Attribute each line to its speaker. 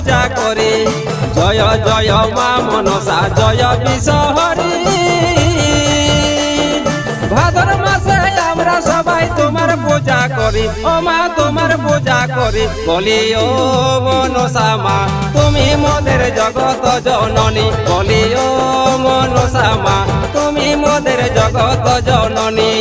Speaker 1: পূজা করে। জয় জয় মা মনসা, জয় বিশহরি। ভাদর মাসে আমরা সবাই তোমার পূজা করি। ও মা, তোমার পূজা করি। বলি, ও মনসা মা, তুমি মোদের জগত জননী। বলি, ও মনসা মা, তুমি মোদের জগত জননী।